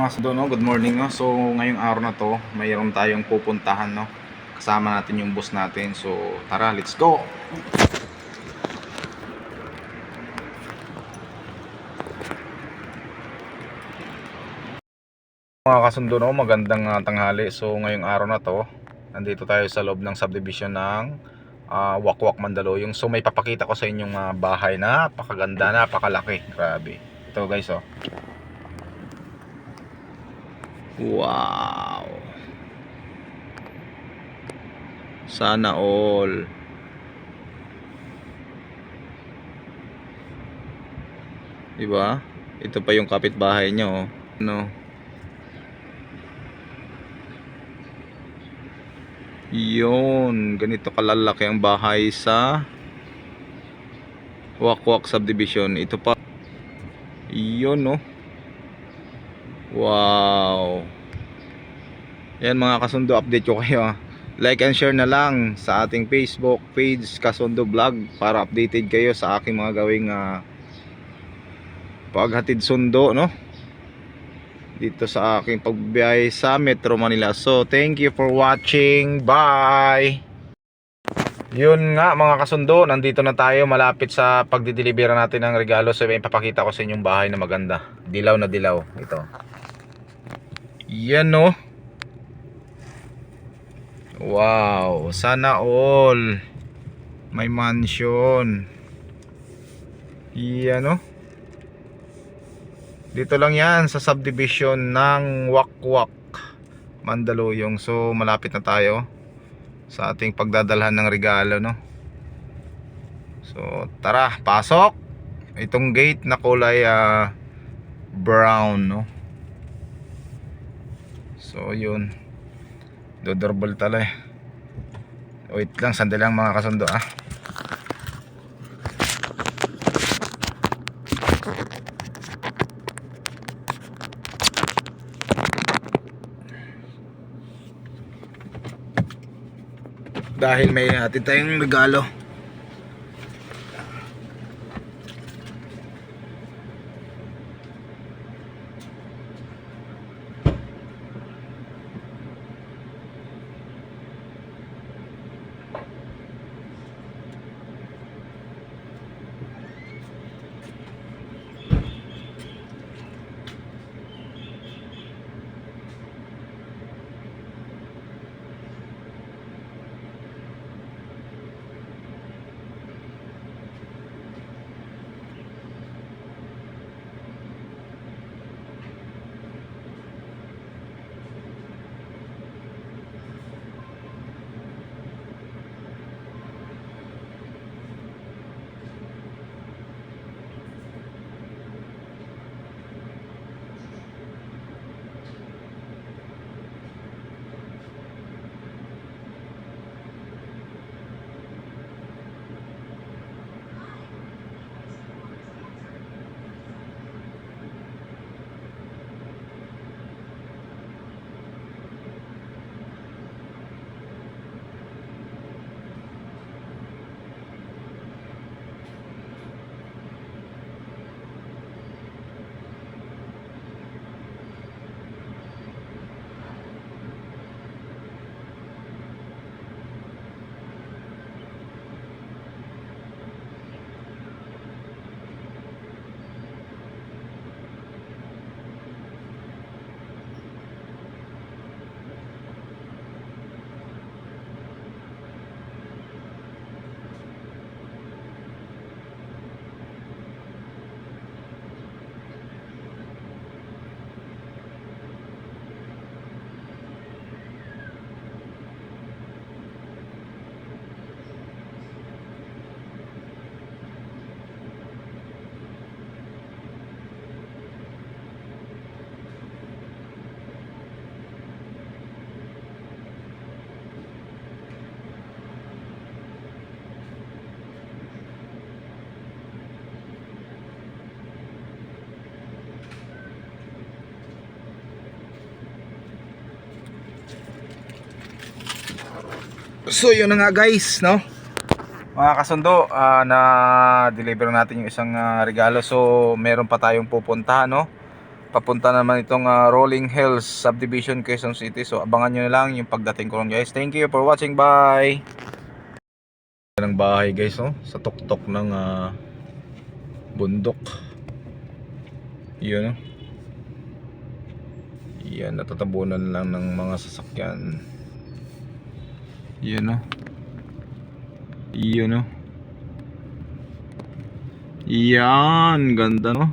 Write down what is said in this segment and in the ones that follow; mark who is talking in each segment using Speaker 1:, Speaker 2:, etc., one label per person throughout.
Speaker 1: Mga sundo, no? Good morning, no? So, ngayong araw na to, mayroon tayong pupuntahan, no? Kasama natin yung boss natin. So, tara, let's go! Mga kasundo, no? Magandang ah, tanghali. So, ngayong araw na to, nandito tayo sa loob ng subdivision ng ah, Wakwak Mandaluyong. So, may papakita ko sa inyong ah, bahay na napakaganda, napakalaki. Grabe. Ito guys, oh. Wow. Sana all. Diba? Ito pa yung kapitbahay niya, oh. No. Yun, ganito kalalaki ang bahay sa Wakwak Subdivision. Ito pa. Yun, no. Wow. Yan mga kasundo, update ko kayo. ah. Like and share na lang sa ating Facebook page Kasundo Vlog para updated kayo sa aking mga gawing ah, paghatid sundo, no? Dito sa aking pagbiyahe sa Metro Manila. So, thank you for watching. Bye! Yun nga mga kasundo, nandito na tayo malapit sa pagdidelibera natin ng regalo. So, may papakita ko sa inyong bahay na maganda. Dilaw na dilaw. Ito. Yan no. Wow, sana all. May mansion. Yan no. Dito lang yan sa subdivision ng Wakwak Mandaluyong. So malapit na tayo sa ating pagdadalhan ng regalo no. So tara, pasok. Itong gate na kulay ah, brown no. So yun. Dodorbol tala eh. Wait lang, sandali lang mga kasundo ah. Dahil may atin tayong regalo. So yun na nga guys, no? Mga kasundo, ah, na deliver natin yung isang ah, regalo. So meron pa tayong pupuntahan, no? papunta naman itong ah, Rolling Hills Subdivision Quezon City. So abangan nyo na lang yung pagdating ko ron guys. Thank you for watching. Bye! ng bahay guys oh, sa tuktok ng ah, bundok. Yun oh. Yan, natatabunan lang ng mga sasakyan. Yun oh. Yun oh. Yan, ganda no.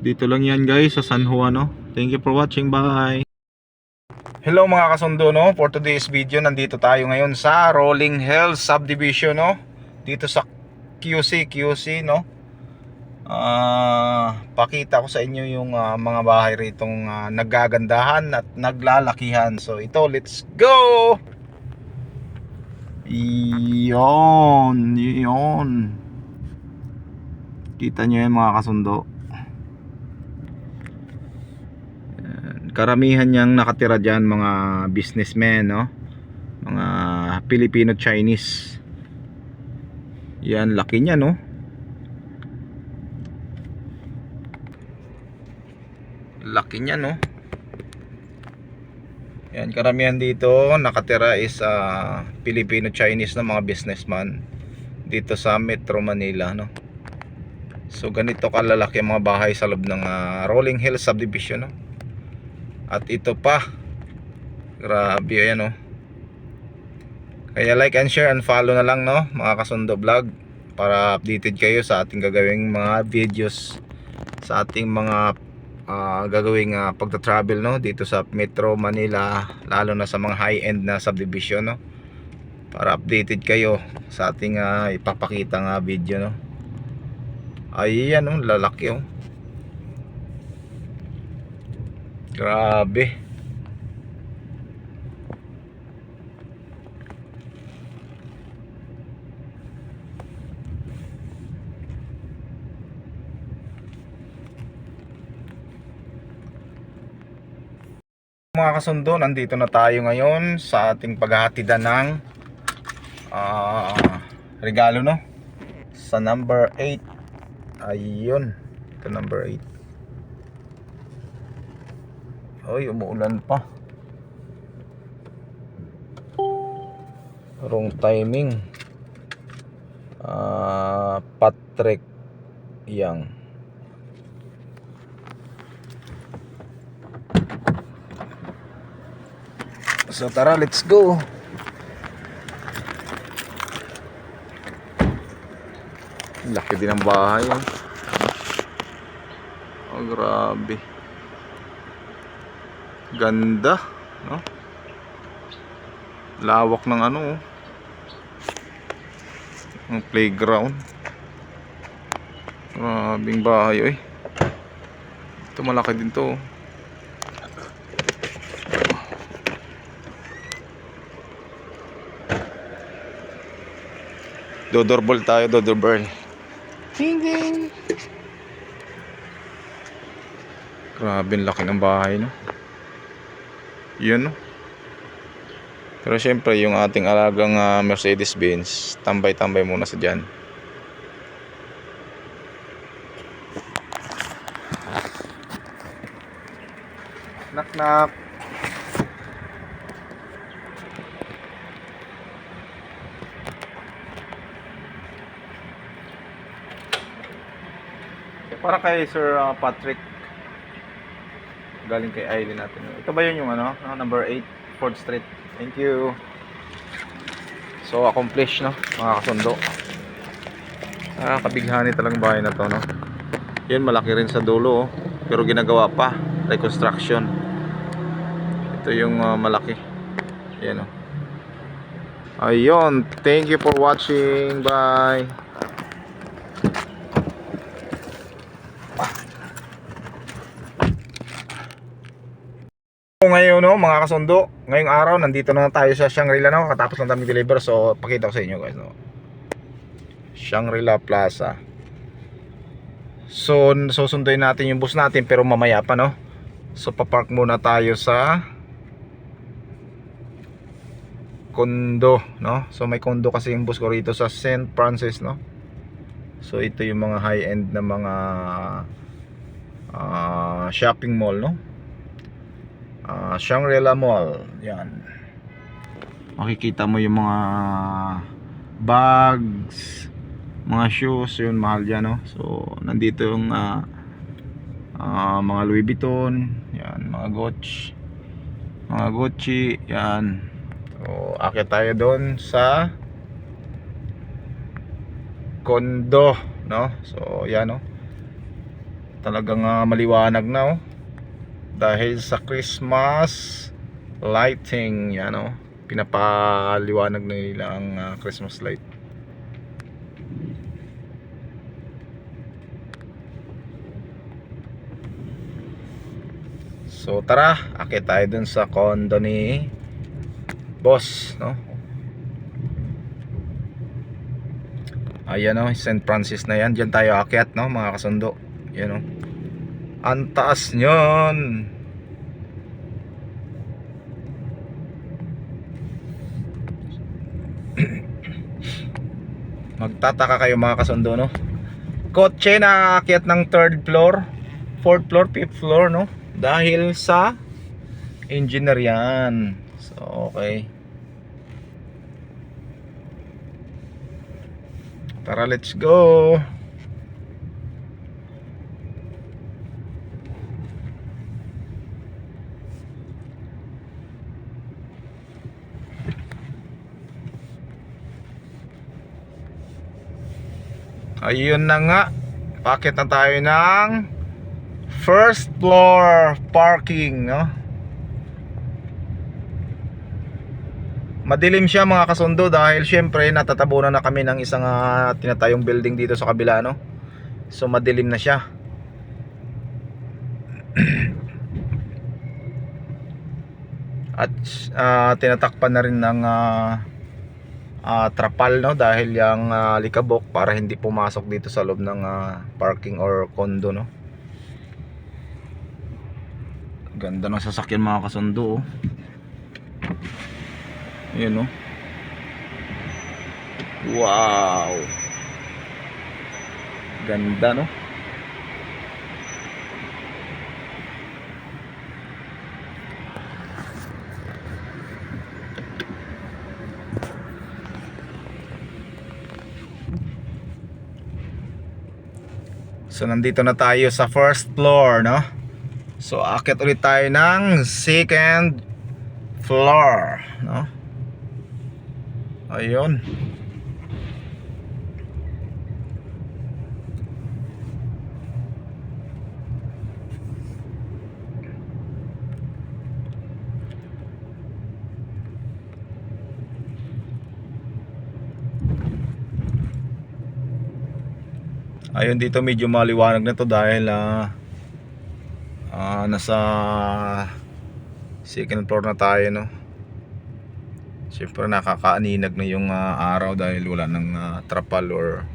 Speaker 1: Dito lang yan guys sa San Juan no. Thank you for watching. Bye. Hello mga kasundo no. For today's video nandito tayo ngayon sa Rolling Hills Subdivision no. Dito sa QC QC no. Ah, pakita ko sa inyo yung ah, mga bahay ritong ah, nagagandahan at naglalakihan. So ito, let's go. Iyon, iyon. Kita nyo yan mga kasundo. Karamihan niyang nakatira dyan mga businessmen, no? Mga Filipino-Chinese. Yan, laki niya, no? Laki niya, no? Yan, karamihan dito nakatira is ah, Filipino-Chinese na mga businessman dito sa Metro Manila, no? So ganito kalalaki ang mga bahay sa loob ng ah, Rolling Hills Subdivision, no? At ito pa. Grabe, ayan, no? Kaya like and share and follow na lang, no? Mga kasundo vlog para updated kayo sa ating gagawing mga videos sa ating mga ah, gagawing uh, pagta-travel no dito sa Metro Manila lalo na sa mga high-end na subdivision no? Para updated kayo sa ating ah, ipapakita nga video no? Ayan no lalaki oh. Grabe mga kasundo, nandito na tayo ngayon sa ating paghahatidan ng ah, regalo no? Sa number 8 ayun. Ito number 8 Oy, umuulan pa. Wrong timing. Ah Patrick Yang So tara, let's go. Laki din ang bahay. Oh, oh grabe. Ganda, no? Lawak ng ano, oh. Ang playground. Grabing bahay, oy. Ito malaki din to, oh. Dodorbol tayo, dodorbol. Ding ding. Grabe, ang laki ng bahay, no? Yun, no? Pero syempre, yung ating alagang ah, Mercedes-Benz, tambay-tambay muna sa dyan. Knock Para kay Sir uh, Patrick. Galing kay Aileen natin. Ito ba yun yung ano? number 8, Ford Street. Thank you. So, accomplished, no? Mga kasundo. Ah, kabighani talagang bahay na to, no? Yan, malaki rin sa dulo, oh. Pero ginagawa pa. Reconstruction. Ito yung ah, malaki. Yan, oh. Ayun. Thank you for watching. Bye. Ngayon no, mga kasundo, ngayong araw nandito na tayo sa Shangri-La no, katapos lang kami deliver so pakita ko sa inyo guys no. Shangri-La Plaza. So susunduin natin yung bus natin pero mamaya pa no. So papark muna tayo sa condo, no? So may condo kasi yung boss ko rito sa St. Francis, no? So ito yung mga high-end na mga ah, shopping mall, no? Ah, Shangri-La Mall, yan. Makikita mo yung mga bags, mga shoes, yun mahal yan, no? So nandito yung ah, ah, mga Louis Vuitton, yan, mga Gucci, mga Gucci, yan. So, akit tayo doon sa kondo, no? So, yan, no? Talagang ah, maliwanag na, oh. Dahil sa Christmas lighting, yan, no? Pinapaliwanag na nila ang ah, Christmas light. So tara, akit tayo dun sa condo ni boss, no? Ayan no, St. Francis na yan. Diyan tayo akyat, no, mga kasundo. Yan no. Ang taas nyon. Magtataka kayo mga kasundo, no? Kotse na akyat ng third floor, fourth floor, fifth floor, no? Dahil sa engineer yan. So, okay. Tara, let's go. Ayun na nga. Pakit na tayo ng first floor parking, no? Madilim siya mga kasundo dahil syempre natatabunan na kami ng isang ah, tinatayong building dito sa kabila no. So madilim na siya. At ah, tinatakpan na rin ng ah, ah, trapal no dahil yung ah, likabok para hindi pumasok dito sa loob ng ah, parking or condo no. Ganda ng sasakyan mga kasundo oh. Ayan oh. Wow. Ganda no. So nandito na tayo sa first floor no. So akit ulit tayo ng second floor no. Ayun. Ayun dito medyo maliwanag na to dahil ah ah, nasa second floor na tayo no. Siyempre nakakaaninag na yung ah, araw dahil wala ng ah, trapal or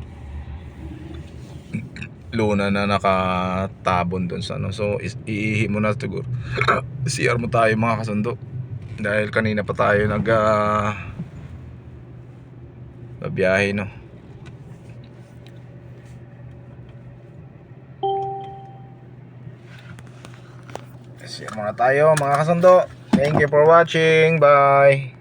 Speaker 1: luna na nakatabon doon sa ano. So iihi mo na siguro. CR mo tayo mga kasundo. Dahil kanina pa tayo nag ah, babiyahe no. CR muna tayo mga kasundo. Thank you for watching. Bye.